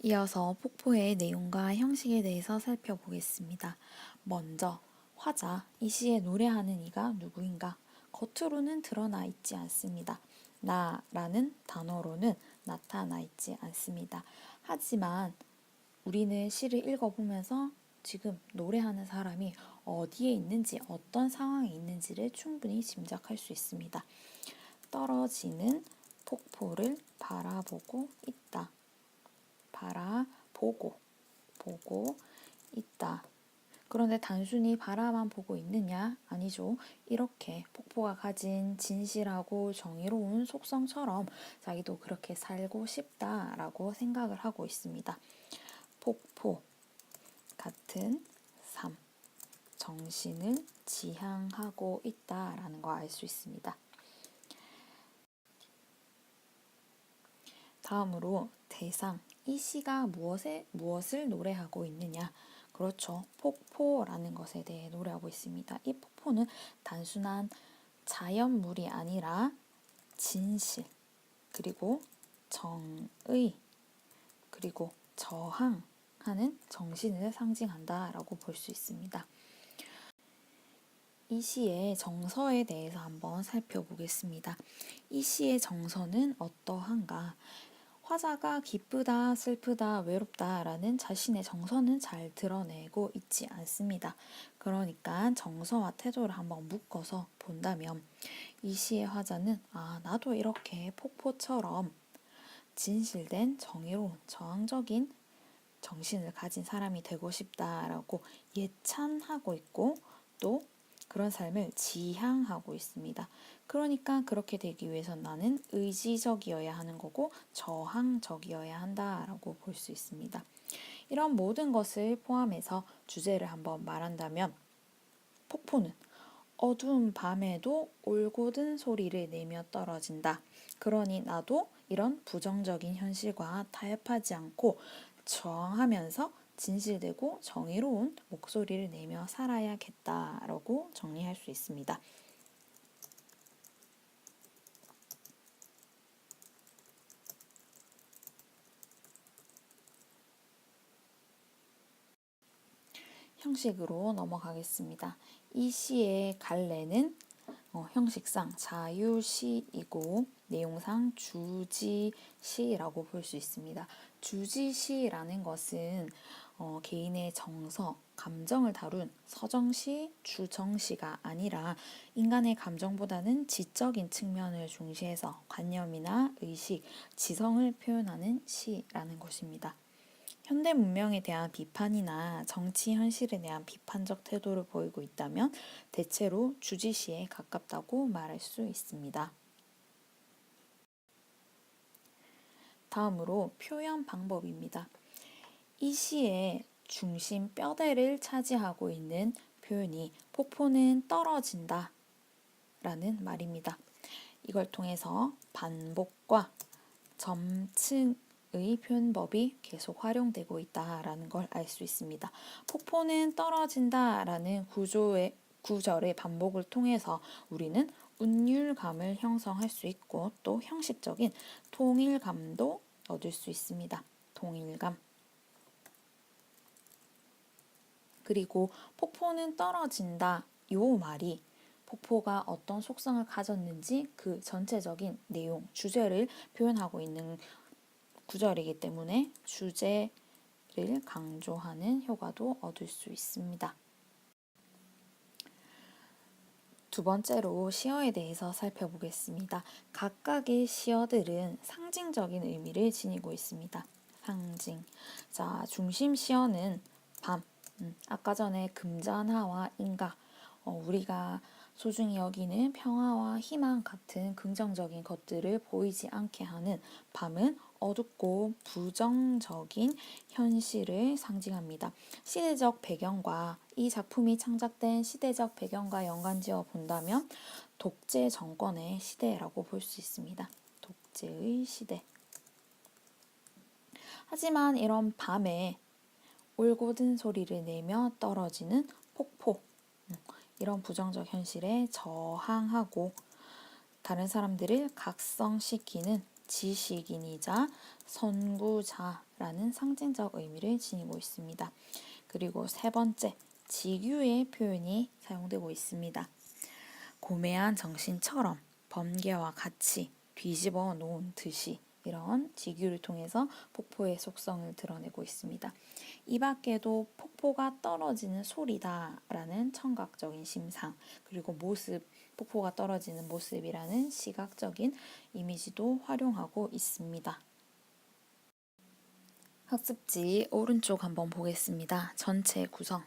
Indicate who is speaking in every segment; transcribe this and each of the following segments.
Speaker 1: 이어서 폭포의 내용과 형식에 대해서 살펴보겠습니다. 먼저 화자, 이 시에 노래하는 이가 누구인가? 겉으로는 드러나 있지 않습니다. 나라는 단어로는 나타나 있지 않습니다. 하지만 우리는 시를 읽어보면서 지금 노래하는 사람이 어디에 있는지 어떤 상황에 있는지를 충분히 짐작할 수 있습니다. 떨어지는 폭포를 바라보고 있다. 바라보고 보고 있다. 그런데 단순히 바라만 보고 있느냐? 아니죠. 이렇게 폭포가 가진 진실하고 정의로운 속성처럼 자기도 그렇게 살고 싶다라고 생각을 하고 있습니다. 폭포 같은 삶 정신을 지향하고 있다라는 거 알 수 있습니다. 다음으로 대상 이 시가 무엇에 무엇을 노래하고 있느냐? 그렇죠. 폭포라는 것에 대해 노래하고 있습니다. 이 폭포는 단순한 자연물이 아니라 진실 그리고 정의 그리고 저항하는 정신을 상징한다라고 볼 수 있습니다. 이 시의 정서에 대해서 한번 살펴보겠습니다. 이 시의 정서는 어떠한가? 화자가 기쁘다, 슬프다, 외롭다라는 자신의 정서는 잘 드러내고 있지 않습니다. 그러니까 정서와 태도를 한번 묶어서 본다면 이 시의 화자는 아, 나도 이렇게 폭포처럼 진실된 정의로운 저항적인 정신을 가진 사람이 되고 싶다라고 예찬하고 있고 또 그런 삶을 지향하고 있습니다. 그러니까 그렇게 되기 위해서 나는 의지적이어야 하는 거고 저항적이어야 한다라고 볼 수 있습니다. 이런 모든 것을 포함해서 주제를 한번 말한다면 폭포는 어두운 밤에도 올곧은 소리를 내며 떨어진다. 그러니 나도 이런 부정적인 현실과 타협하지 않고 저항하면서 진실되고 정의로운 목소리를 내며 살아야겠다라고 정리할 수 있습니다. 형식으로 넘어가겠습니다. 이 시의 갈래는 어, 형식상 자유시이고 내용상 주지시라고 볼 수 있습니다. 주지시라는 것은 어, 개인의 정서, 감정을 다룬 서정시, 주정시가 아니라 인간의 감정보다는 지적인 측면을 중시해서 관념이나 의식, 지성을 표현하는 시라는 것입니다. 현대 문명에 대한 비판이나 정치 현실에 대한 비판적 태도를 보이고 있다면 대체로 주지시에 가깝다고 말할 수 있습니다. 다음으로 표현 방법입니다. 이 시의 중심 뼈대를 차지하고 있는 표현이 폭포는 떨어진다 라는 말입니다. 이걸 통해서 반복과 점층 의 표현법이 계속 활용되고 있다라는 걸 알 수 있습니다. 폭포는 떨어진다라는 구조의 구절의 반복을 통해서 우리는 운율감을 형성할 수 있고 또 형식적인 통일감도 얻을 수 있습니다. 통일감. 그리고 폭포는 떨어진다. 요 말이 폭포가 어떤 속성을 가졌는지 그 전체적인 내용, 주제를 표현하고 있는 구절이기 때문에 주제를 강조하는 효과도 얻을 수 있습니다. 두 번째로 시어에 대해서 살펴보겠습니다. 각각의 시어들은 상징적인 의미를 지니고 있습니다. 상징. 자, 중심 시어는 밤. 음, 아까 전에 금전하와 인가. 어, 우리가 소중히 여기는 평화와 희망 같은 긍정적인 것들을 보이지 않게 하는 밤은 어둡고 부정적인 현실을 상징합니다. 시대적 배경과 이 작품이 창작된 시대적 배경과 연관지어 본다면 독재 정권의 시대라고 볼 수 있습니다. 독재의 시대. 하지만 이런 밤에 올곧은 소리를 내며 떨어지는 폭포. 음, 이런 부정적 현실에 저항하고 다른 사람들을 각성시키는 지식인이자 선구자라는 상징적 의미를 지니고 있습니다. 그리고 세 번째, 직유의 표현이 사용되고 있습니다. 고매한 정신처럼 번개와 같이 뒤집어 놓은 듯이 이런 직유를 통해서 폭포의 속성을 드러내고 있습니다. 이 밖에도 폭포가 떨어지는 소리다라는 청각적인 심상, 그리고 모습, 폭포가 떨어지는 모습이라는 시각적인 이미지도 활용하고 있습니다. 학습지 오른쪽 한번 보겠습니다. 전체 구성.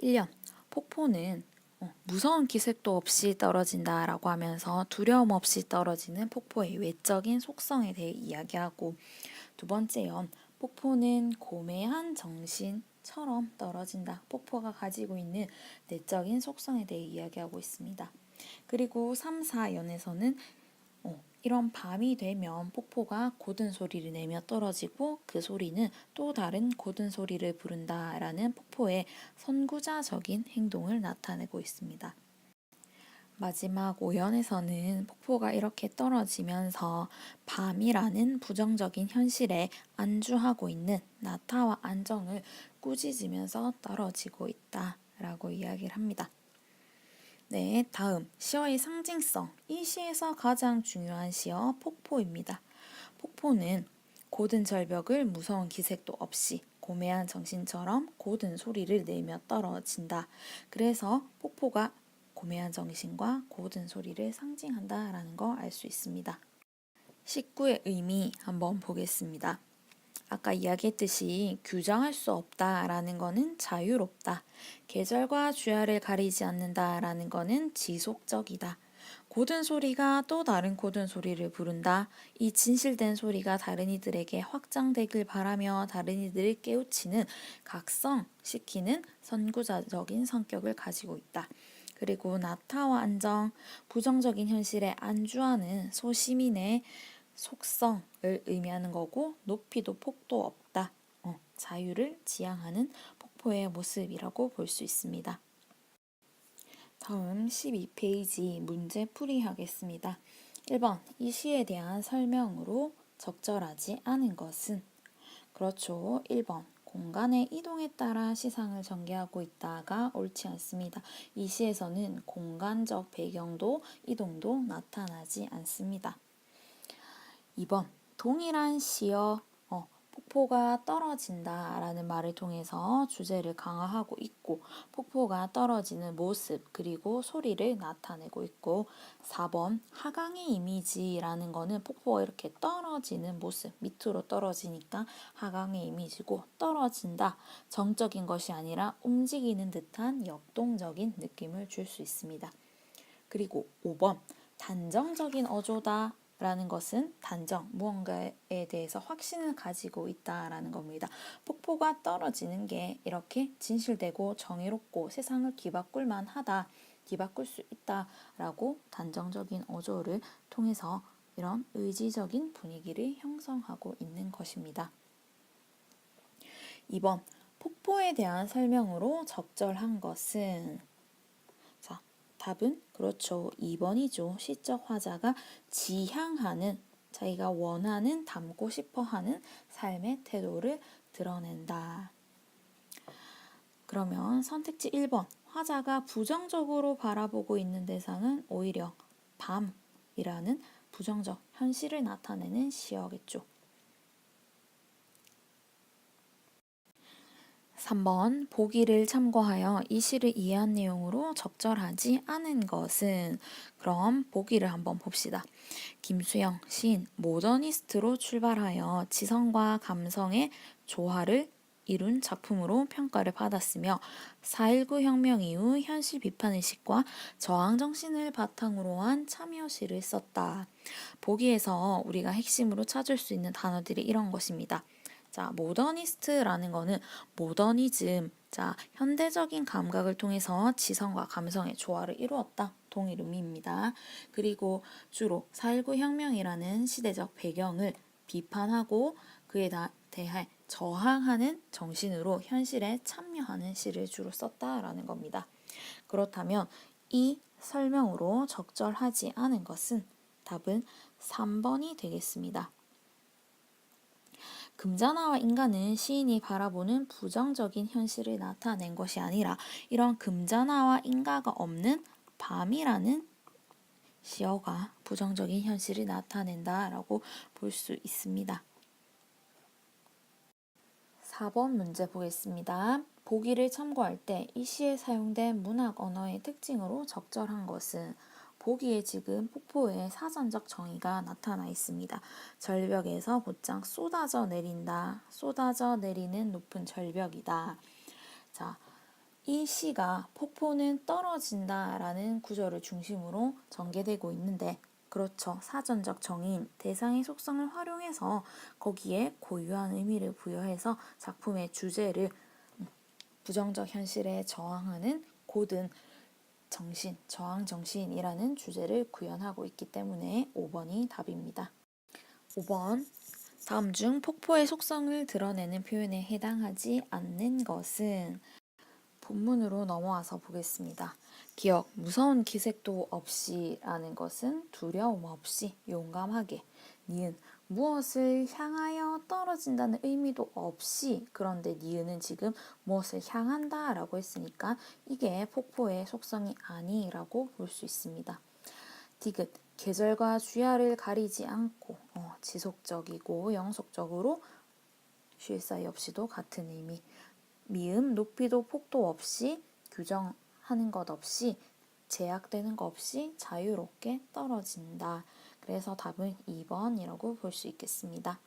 Speaker 1: 1년. 폭포는 어, 무서운 기색도 없이 떨어진다라고 하면서 두려움 없이 떨어지는 폭포의 외적인 속성에 대해 이야기하고 두 번째 연. 폭포는 고매한 정신처럼 떨어진다. 폭포가 가지고 있는 내적인 속성에 대해 이야기하고 있습니다. 그리고 3, 4연에서는 어, 이런 밤이 되면 폭포가 고든 소리를 내며 떨어지고 그 소리는 또 다른 고든 소리를 부른다라는 폭포의 선구자적인 행동을 나타내고 있습니다. 마지막 5연에서는 폭포가 이렇게 떨어지면서 밤이라는 부정적인 현실에 안주하고 있는 나타와 안정을 꾸짖으면서 떨어지고 있다 라고 이야기를 합니다. 네, 다음 시어의 상징성. 이 시에서 가장 중요한 시어 폭포입니다. 폭포는 고든 절벽을 무서운 기색도 없이 고매한 정신처럼 고든 소리를 내며 떨어진다. 그래서 폭포가 고매한 정신과 고든 소리를 상징한다라는 거 알 수 있습니다. 19의 의미 한번 보겠습니다. 아까 이야기했듯이 규정할 수 없다라는 거는 자유롭다. 계절과 주야를 가리지 않는다라는 거는 지속적이다. 고든 소리가 또 다른 고든 소리를 부른다. 이 진실된 소리가 다른 이들에게 확장되길 바라며 다른 이들을 깨우치는 각성시키는 선구자적인 성격을 가지고 있다. 그리고 나타와 안정, 부정적인 현실에 안주하는 소시민의 속성을 의미하는 거고 높이도 폭도 없다. 어, 자유를 지향하는 폭포의 모습이라고 볼 수 있습니다. 다음 12페이지 문제 풀이 하겠습니다. 1번 이 시에 대한 설명으로 적절하지 않은 것은 그렇죠. 1번 공간의 이동에 따라 시상을 전개하고 있다가 옳지 않습니다. 이 시에서는 공간적 배경도 이동도 나타나지 않습니다. 2번 동일한 시어 어, 폭포가 떨어진다 라는 말을 통해서 주제를 강화하고 있고 폭포가 떨어지는 모습 그리고 소리를 나타내고 있고 4번 하강의 이미지라는 거는 폭포가 이렇게 떨어지는 모습 밑으로 떨어지니까 하강의 이미지고 떨어진다 정적인 것이 아니라 움직이는 듯한 역동적인 느낌을 줄 수 있습니다. 그리고 5번 단정적인 어조다 라는 것은 단정, 무언가에 대해서 확신을 가지고 있다라는 겁니다. 폭포가 떨어지는 게 이렇게 진실되고 정의롭고 세상을 뒤바꿀 만 하다, 뒤바꿀 수 있다라고 단정적인 어조를 통해서 이런 의지적인 분위기를 형성하고 있는 것입니다. 2번, 폭포에 대한 설명으로 적절한 것은 답은 그렇죠. 2번이죠. 시적 화자가 지향하는 자기가 원하는 담고 싶어 하는 삶의 태도를 드러낸다. 그러면 선택지 1번 화자가 부정적으로 바라보고 있는 대상은 오히려 밤이라는 부정적 현실을 나타내는 시어겠죠. 3번 보기를 참고하여 이 시를 이해한 내용으로 적절하지 않은 것은 그럼 보기를 한번 봅시다. 김수영 시인 모더니스트로 출발하여 지성과 감성의 조화를 이룬 작품으로 평가를 받았으며 4.19 혁명 이후 현실 비판의식과 저항정신을 바탕으로 한 참여시를 썼다. 보기에서 우리가 핵심으로 찾을 수 있는 단어들이 이런 것입니다. 자, 모더니스트라는 거는 모더니즘, 자, 현대적인 감각을 통해서 지성과 감성의 조화를 이루었다. 동일 의미입니다. 그리고 주로 4.19 혁명이라는 시대적 배경을 비판하고 그에 대해 저항하는 정신으로 현실에 참여하는 시를 주로 썼다라는 겁니다. 그렇다면 이 설명으로 적절하지 않은 것은 답은 3번이 되겠습니다. 금자나와 인간은 시인이 바라보는 부정적인 현실을 나타낸 것이 아니라 이런 금자나와 인가가 없는 밤이라는 시어가 부정적인 현실을 나타낸다라고 볼 수 있습니다. 4번 문제 보겠습니다. 보기를 참고할 때 이 시에 사용된 문학 언어의 특징으로 적절한 것은 보기에 지금 폭포의 사전적 정의가 나타나 있습니다. 절벽에서 곧장 쏟아져 내린다. 쏟아져 내리는 높은 절벽이다. 자, 이 시가 폭포는 떨어진다라는 구절을 중심으로 전개되고 있는데 그렇죠. 사전적 정의인 대상의 속성을 활용해서 거기에 고유한 의미를 부여해서 작품의 주제를 부정적 현실에 저항하는 고든 정신, 저항 정신이라는 주제를 구현하고 있기 때문에 5번이 답입니다. 5번. 다음 중 폭포의 속성을 드러내는 표현에 해당하지 않는 것은 본문으로 넘어와서 보겠습니다. 기억, 무서운 기색도 없이라는 것은 두려움 없이 용감하게 니은 무엇을 향하여 떨어진다는 의미도 없이 그런데 니은은 지금 무엇을 향한다 라고 했으니까 이게 폭포의 속성이 아니라고 볼 수 있습니다. 디귿 계절과 주야를 가리지 않고 어, 지속적이고 영속적으로 쉴 사이 없이도 같은 의미 미음 높이도 폭도 없이 규정하는 것 없이 제약되는 것 없이 자유롭게 떨어진다. 그래서 답은 2번이라고 볼 수 있겠습니다.